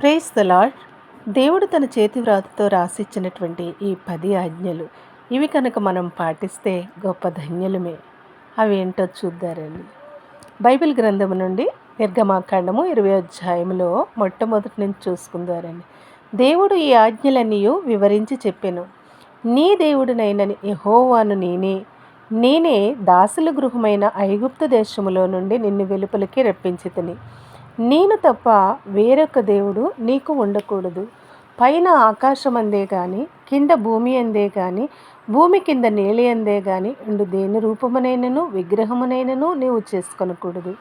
Praise the lord దేవుడు తన చేతి వ్రాతతో రాసిచ్చినటువంటి ఈ పది ఆజ్ఞలు. ఇవి కనుక మనం పాటిస్తే గొప్ప ధన్యులమే. అవి ఏంటో చూద్దారండి. బైబిల్ గ్రంథము నుండి నిర్గమాకాండము ఇరవై అధ్యాయంలో మొట్టమొదటి నుంచి చూసుకుందారండి. దేవుడు ఈ ఆజ్ఞలన్నీ వివరించి చెప్పాను. నీ దేవుడినైన యహోవాను నేనే. నేనే దాసుల గృహమైన ఐగుప్త దేశములో నుండి నిన్ను వెలుపలికి రప్పించి నేను తప్ప వేరొక దేవుడు నీకు ఉండకూడదు. పైన ఆకాశం అందే కానీ కింద భూమి అందే కానీ భూమి కింద నేల అందే కానీ ఉండు దేని రూపమునైనను విగ్రహమునైనను నీవు చేసుకొనకూడదు.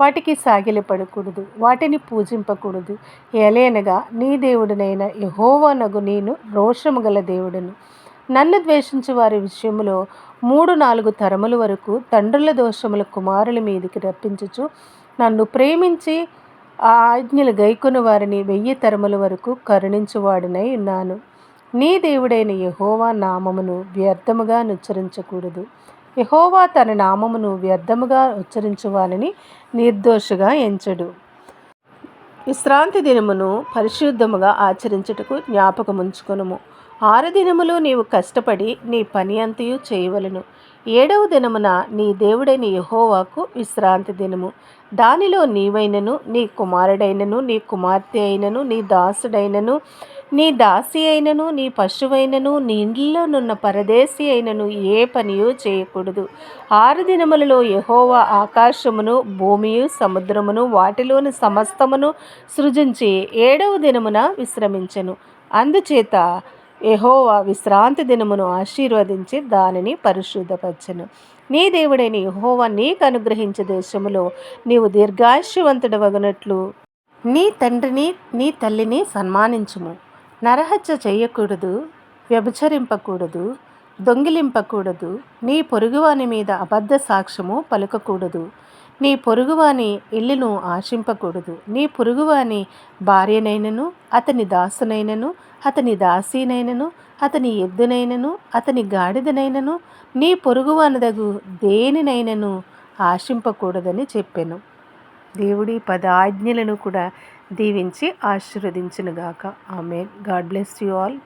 వాటికి సాగిలపడకూడదు వాటిని పూజింపకూడదు. ఎలేనగా నీ దేవుడినైన యహోవనగు నేను రోషము గల దేవుడను. నన్ను ద్వేషించు వారి విషయంలో మూడు నాలుగు తరముల వరకు తండ్రుల దోషముల కుమారుల మీదికి రప్పించుచు నన్ను ప్రేమించి ఆ ఆజ్ఞలు గైకొని వారిని వెయ్యి తరముల వరకు కరుణించువాడినై ఉన్నాను. నీ దేవుడైన యహోవా నామమును వ్యర్థముగా ఉచ్చరించకూడదు. యహోవా తన నామమును వ్యర్థముగా ఉచ్చరించువాలని నిర్దోషగా ఎంచడు. విశ్రాంతి దినమును పరిశుద్ధముగా ఆచరించుటకు జ్ఞాపకముంచుకొనుము. ఆరు దినములు నీవు కష్టపడి నీ పని అంతయు చేయవలను. ఏడవ దినమున నీ దేవుడైన యహోవాకు విశ్రాంతి దినము. దానిలో నీవైనను నీ కుమారుడైనను నీ కుమార్తె అయినను నీ దాసుడైనను నీ దాసి అయినను నీ పశువైనను నీ ఇండ్లోనున్న పరదేశి అయినను ఏ పనియూ చేయకూడదు. ఆరు దినములలో యహోవా ఆకాశమును భూమియు సముద్రమును వాటిలోని సమస్తమును సృజించి ఏడవ దినమున విశ్రమించెను. అందుచేత యహోవా విశ్రాంతి దినమును ఆశీర్వదించి దానిని పరిశుద్ధపరచను. నీ దేవుడైన యహోవా నీకు అనుగ్రహించే దేశములో నీవు దీర్ఘాయుష్యవంతుడు వగనట్లు నీ తండ్రిని నీ తల్లిని సన్మానించుము. నరహత్య చేయకూడదు వ్యభిచరింపకూడదు దొంగిలింపకూడదు నీ పొరుగువాని మీద అబద్ధ సాక్ష్యము పలుకకూడదు. నీ పొరుగువాని ఇల్లును ఆశింపకూడదు. నీ పొరుగువాని భార్యనైనను అతని దాసునైనను అతని దాసీనైనను అతని ఎద్దునైనను అతని గాడిదనైనను నీ పొరుగువానదగు దేనినైనను ఆశింపకూడదని చెప్పాను. దేవుడి పదాజ్ఞలను కూడా దీవించి ఆశీర్వదించినగాక. ఆమె గాడ్ బ్లెస్ యూ ఆల్.